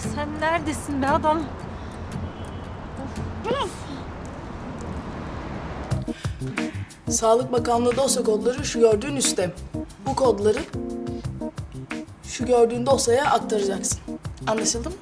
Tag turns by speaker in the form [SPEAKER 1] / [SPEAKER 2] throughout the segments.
[SPEAKER 1] sen neredesin be adam?
[SPEAKER 2] Sağlık Bakanlığı dosya kodları şu gördüğün üstte. Bu kodları şu gördüğün dosyaya aktaracaksın. Anlaşıldı mı?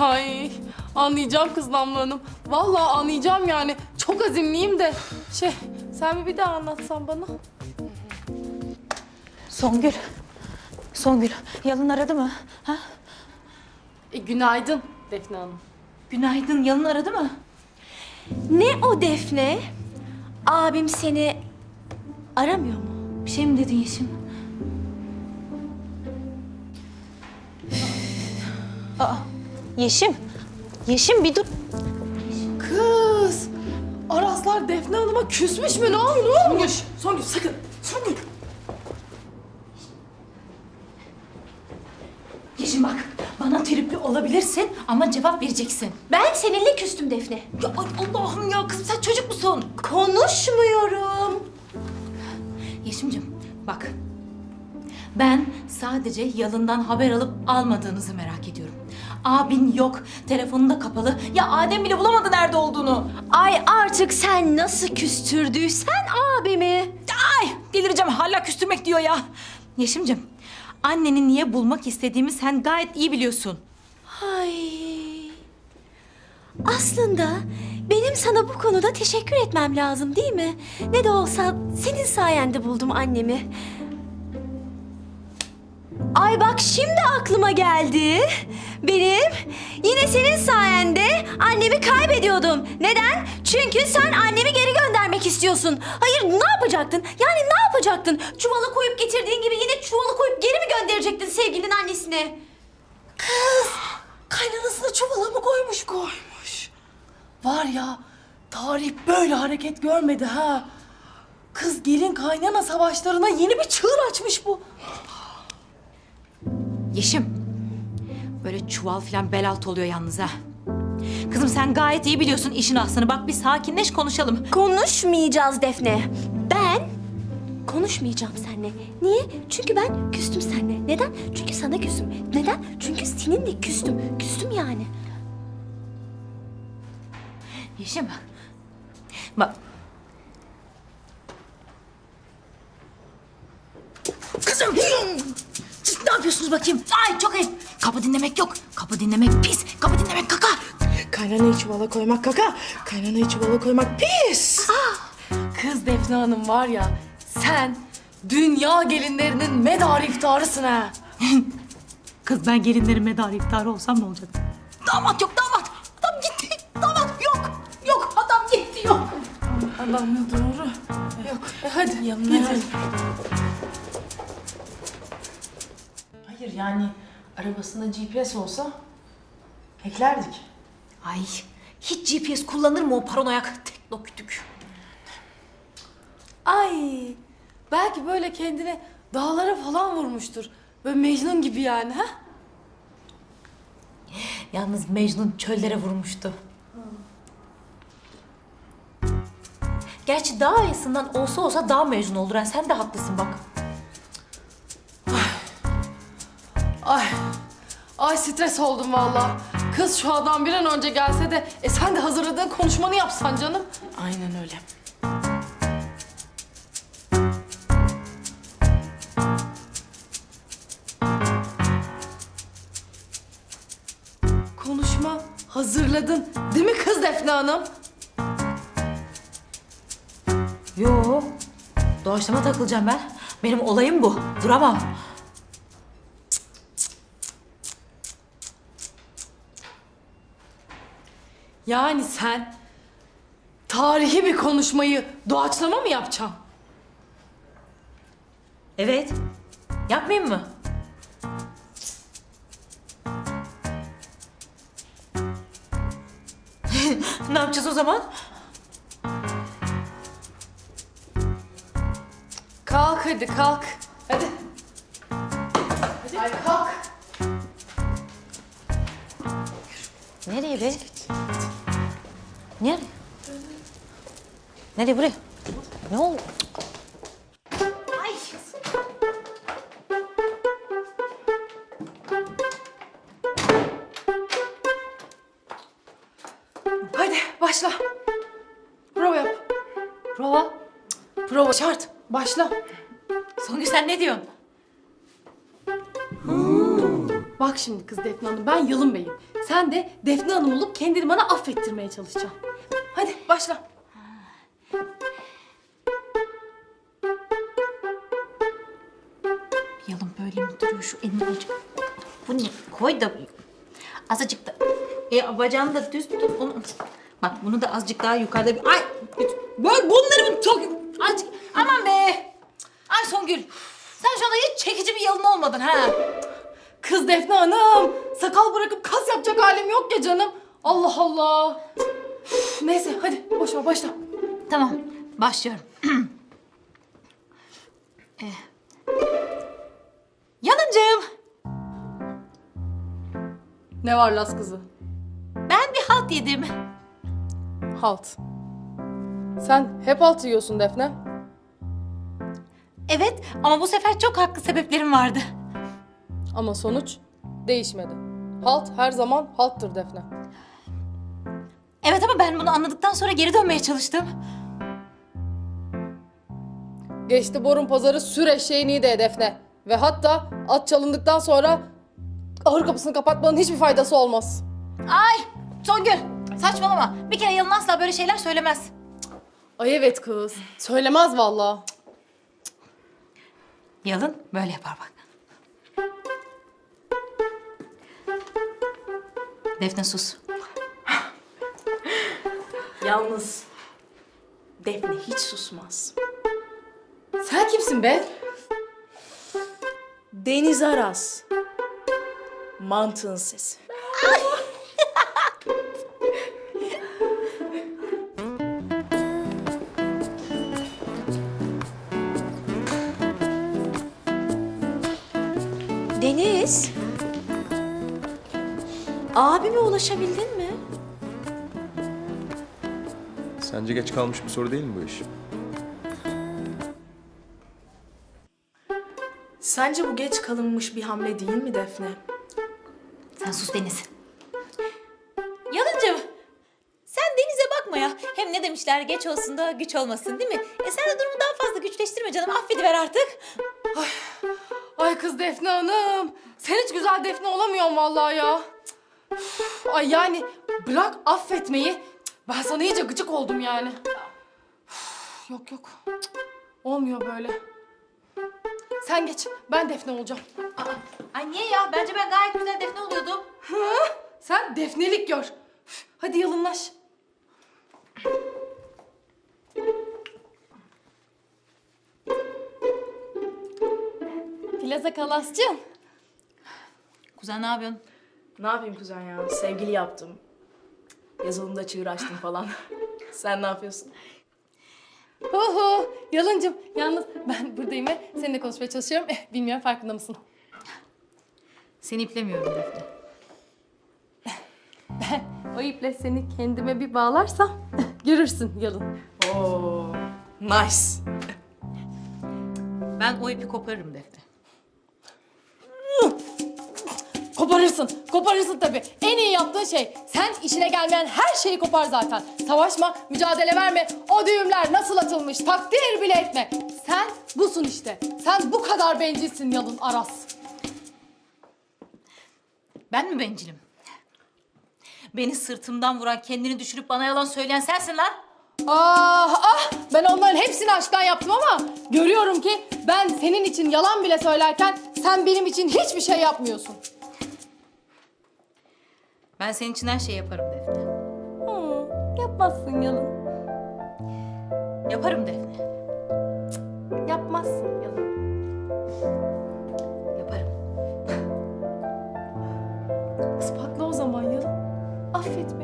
[SPEAKER 3] Ay anlayacağım kız Damla Hanım. Vallahi anlayacağım yani. Çok azimliyim de. Şey sen bir, bir daha anlatsan bana.
[SPEAKER 1] Songül. Songül. Yalın aradı mı? Ha?
[SPEAKER 3] E, günaydın Defne Hanım.
[SPEAKER 1] Günaydın. Yalın aradı mı?
[SPEAKER 4] Ne o Defne? Abim seni aramıyor mu?
[SPEAKER 1] Bir şey mi dedin Yeşim? Aa, Yeşim. Yeşim bir dur.
[SPEAKER 3] Kız. Araslar Defne Hanım'a küsmüş mü? Ne olmuş? Olmuş?
[SPEAKER 2] Songül sakın. Songül.
[SPEAKER 1] Yeşim bak. Tripli olabilirsin ama cevap vereceksin.
[SPEAKER 4] Ben seninle küstüm Defne.
[SPEAKER 1] Ya ay Allah'ım ya kızım sen çocuk musun?
[SPEAKER 4] Konuşmuyorum.
[SPEAKER 1] Yeşimcim bak. Ben sadece yalından haber alıp almadığınızı merak ediyorum. Abin yok, telefonu da kapalı. Ya Adem bile bulamadı nerede olduğunu.
[SPEAKER 4] Ay artık sen nasıl küstürdüysen abimi.
[SPEAKER 1] Ay delireceğim hala küstürmek diyor ya. Yeşimcim anneni niye bulmak istediğimi sen gayet iyi biliyorsun.
[SPEAKER 4] Ay. Aslında benim sana bu konuda teşekkür etmem lazım değil mi? Ne de olsa senin sayende buldum annemi. Ay bak şimdi aklıma geldi. Benim yine senin sayende annemi kaybediyordum. Neden? Çünkü sen annemi geri göndermek istiyorsun. Hayır ne yapacaktın? Yani ne yapacaktın? Çuvala koyup getirdiğin gibi yine çuvala koyup geri mi gönderecektin sevgilinin annesine? Kız kaynanasını çuvala mı koymuş?
[SPEAKER 2] Koymuş. Var ya tarih böyle hareket görmedi ha. Kız gelin kaynana savaşlarına yeni bir çığır açmış bu.
[SPEAKER 1] Yeşim böyle çuval falan bel altı oluyor yalnız ha. Kızım sen gayet iyi biliyorsun işin aslını. Bak bir sakinleş konuşalım.
[SPEAKER 4] Konuşmayacağız Defne. Konuşmayacağım seninle. Niye? Çünkü ben küstüm seninle. Neden? Çünkü sana küstüm. Neden? Çünkü seninle küstüm. Küstüm yani.
[SPEAKER 1] Yeşim bak Kızım! Siz ne yapıyorsunuz bakayım? Ay çok ayıp. Kapı dinlemek yok. Kapı dinlemek pis. Kapı dinlemek kaka.
[SPEAKER 2] Kaynanayı çuvala koymak kaka. Kaynanayı çuvala koymak pis.
[SPEAKER 3] Kız Defne Hanım var ya sen dünya gelinlerinin medarı iftarısın ha.
[SPEAKER 1] Kız ben gelinlerin medarı iftarı olsam ne olacak? Damat yok damat. Adam gitti. Damat yok. Yok adam gitti yok.
[SPEAKER 2] Allah'ım doğru. Yok. E hadi yanına hadi. Hayır yani arabasında GPS olsa eklerdik.
[SPEAKER 1] Ay hiç GPS kullanır mı o paranoyak tekno kütük?
[SPEAKER 3] Ay belki böyle kendini dağlara falan vurmuştur. Böyle Mecnun gibi yani ha?
[SPEAKER 1] Yalnız Mecnun çöllere vurmuştu. Gerçi daha iyisinden olsa olsa daha Mecnun olur. ha. Sen de haklısın bak.
[SPEAKER 3] Ay ay stres oldum valla. Kız şu adam bir an önce gelse de e sen de hazırladığın konuşmanı yapsan canım.
[SPEAKER 2] Aynen öyle.
[SPEAKER 3] Hazırladın değil mi kız Defne Hanım?
[SPEAKER 1] Yo. Doğaçlama takılacağım ben. Benim olayım bu. Duramam.
[SPEAKER 3] Yani sen tarihi bir konuşmayı doğaçlama mı yapacaksın?
[SPEAKER 1] Evet. Yapmayayım mı? ne yapacağız o zaman?
[SPEAKER 3] Kalk hadi kalk. Hadi. Hadi. Ay kalk.
[SPEAKER 1] Nereye be? Nereye? Nereye buraya? Ne oldu?
[SPEAKER 3] Prova şart. Başla.
[SPEAKER 1] Songül sen ne diyorsun?
[SPEAKER 3] Bak şimdi kız Defne Hanım ben Yalın Bey'im. Sen de Defne Hanım olup kendini bana affettirmeye çalışacaksın. Hadi başla.
[SPEAKER 1] Yalın böyle mi duruyor şu elini azıcık. Bu ne? Koy da azıcık da. E bacağını da düz tut. Onu. Bak bunu da azıcık daha yukarıda bir. Ay! Böyle bunları mı çok... Azıcık. Aman be! Ay Songül. Sen şu anda hiç çekici bir yalın olmadın ha.
[SPEAKER 3] Kız Defne Hanım sakal bırakıp kas yapacak halim yok ya canım. Allah Allah. Üf, Neyse hadi boş ver başla.
[SPEAKER 1] Tamam. Başlıyorum. e. Yalıncığım.
[SPEAKER 3] Ne var Las kızı?
[SPEAKER 1] Ben bir halt yedim.
[SPEAKER 3] Halt. Sen hep halt yiyorsun Defne.
[SPEAKER 1] Evet ama bu sefer çok haklı sebeplerim vardı.
[SPEAKER 3] Ama sonuç değişmedi. Halt her zaman halttır Defne.
[SPEAKER 1] Evet ama ben bunu anladıktan sonra geri dönmeye çalıştım.
[SPEAKER 3] Geçti borun pazarı sür eşeğini de Defne. Ve hatta at çalındıktan sonra ahır kapısını kapatmanın hiçbir faydası olmaz.
[SPEAKER 1] Ay Songül saçmalama. Bir kere Yalın asla böyle şeyler söylemez.
[SPEAKER 3] Ay evet kız. Söylemez vallahi.
[SPEAKER 1] Yalın böyle yapar bak. Defne sus.
[SPEAKER 2] Yalnız Defne hiç susmaz.
[SPEAKER 3] Sen kimsin be?
[SPEAKER 2] Deniz Aras. Mantığın sesi.
[SPEAKER 4] Deniz. Abime ulaşabildin mi?
[SPEAKER 5] Sence geç kalmış bir soru değil mi bu iş?
[SPEAKER 2] Sence bu geç kalınmış bir hamle değil mi Defne?
[SPEAKER 1] Sen sus Deniz. Yalıncığım sen Deniz'e bakma ya. Hem ne demişler geç olsun da güç olmasın değil mi? E sen de durumu daha fazla güçleştirme canım. Affediver artık.
[SPEAKER 3] Ay kız Defne Hanım. Sen hiç güzel Defne olamıyorsun vallahi ya. Üf, Ay yani bırak affetmeyi. Cık, Ben sana iyice gıcık oldum yani. Üf, Yok yok. Cık, Olmuyor böyle. Sen geç. Ben Defne olacağım.
[SPEAKER 1] Aa, ay niye ya? Bence ben gayet güzel Defne oluyordum.
[SPEAKER 3] Sen Defnelik gör. Üf, Hadi yalınlaş. Plaza Kalasçım.
[SPEAKER 1] Kuzen ne yapıyorsun?
[SPEAKER 2] Ne yapayım kuzen ya? Sevgili yaptım. Yazılımda çığır açtım falan. Sen ne yapıyorsun?
[SPEAKER 3] Oho, Yalıncım. Yalnız ben buradayım ve seninle konuşmaya çalışıyorum. Eh, bilmiyorum farkında mısın?
[SPEAKER 1] Seni iplemiyorum Defne.
[SPEAKER 3] O iple seni kendime bir bağlarsam görürsün Yalın.
[SPEAKER 2] Oo, nice.
[SPEAKER 1] Ben o ipi koparırım Defne.
[SPEAKER 3] Koparırsın, koparırsın tabii. En iyi yaptığın şey. Sen işine gelmeyen her şeyi kopar zaten. Savaşma, mücadele verme. O düğümler nasıl atılmış takdir bile etme. Sen busun işte. Sen bu kadar bencilsin Yalın Aras.
[SPEAKER 1] Ben mi bencilim? Beni sırtımdan vuran, kendini düşürüp bana yalan söyleyen sensin lan.
[SPEAKER 3] Ah ah ben onların hepsini aşktan yaptım ama görüyorum ki ben senin için yalan bile söylerken sen benim için hiçbir şey yapmıyorsun.
[SPEAKER 1] Ben senin için her şeyi yaparım Defne.
[SPEAKER 3] Hmm, yapmazsın Yalın.
[SPEAKER 1] Yaparım Defne.
[SPEAKER 3] Yapmazsın Yalın.
[SPEAKER 1] Yaparım.
[SPEAKER 3] Ispatla o zaman Yalın. Affet beni.